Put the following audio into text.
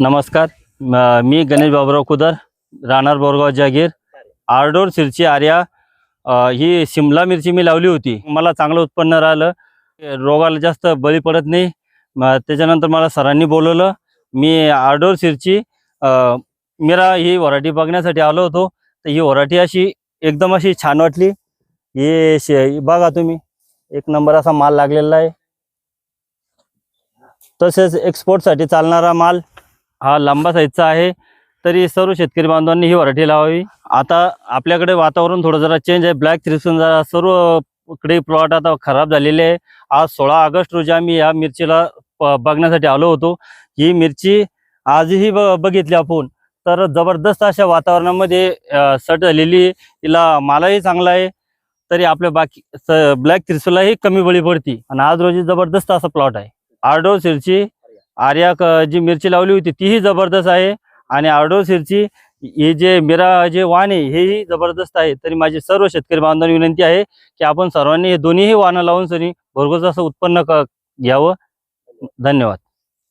नमस्कार मी गणेश बाबुराव कुदर राहणार बोरगाव जागीर आरडोर सिरची आर्या ही शिमला मिरची मी लावली होती. मला चांगलं उत्पन्न राहिलं. रोगाला जास्त बळी पडत नाही. त्याच्यानंतर मला सरांनी बोलवलं. मी आरडोर सिरची मेरा ही वराठी बघण्यासाठी आलो होतो. तर ही वराठी अशी एकदम अशी छान वाटली. हे बघा तुम्ही एक नंबर असा माल लागलेला आहे. तसेच एक्सपोर्टसाठी चालणारा माल हा लांबा साईजचा आहे. तरी सर्व शेतकरी बांधवांनी ही व्हरायटी लावावी. आता आपल्याकडे वातावरण थोडं जरा चेंज आहे. ब्लॅक थ्रिप्सन जरा सर्वकडे प्लॉट आता खराब झालेले आहे. आज सोळा ऑगस्ट रोजी आम्ही या मिरचीला बघण्यासाठी आलो होतो. ही मिरची आजही ब बघितली आपण. तर जबरदस्त अशा वातावरणामध्ये सट झालेली तिला मालाही चांगला आहे. तरी आपल्या बाकी ब्लॅक थ्रिसलाही कमी बळी पडती. आणि आज रोजी जबरदस्त असा प्लॉट आहे. आर्डो सिरची आर्या क- जी मिरची लावली होती तीही जबरदस्त आहे. आणि आर्डो सिरची हे जे मिरा जे वाण आहे हेही जबरदस्त आहे. तरी माझी सर्व शेतकरी बांधवांना विनंती आहे की आपण सर्वांनी हे दोन्हीही वाहनं लावून सरी भरघोस असं उत्पन्न क घ्यावं. धन्यवाद.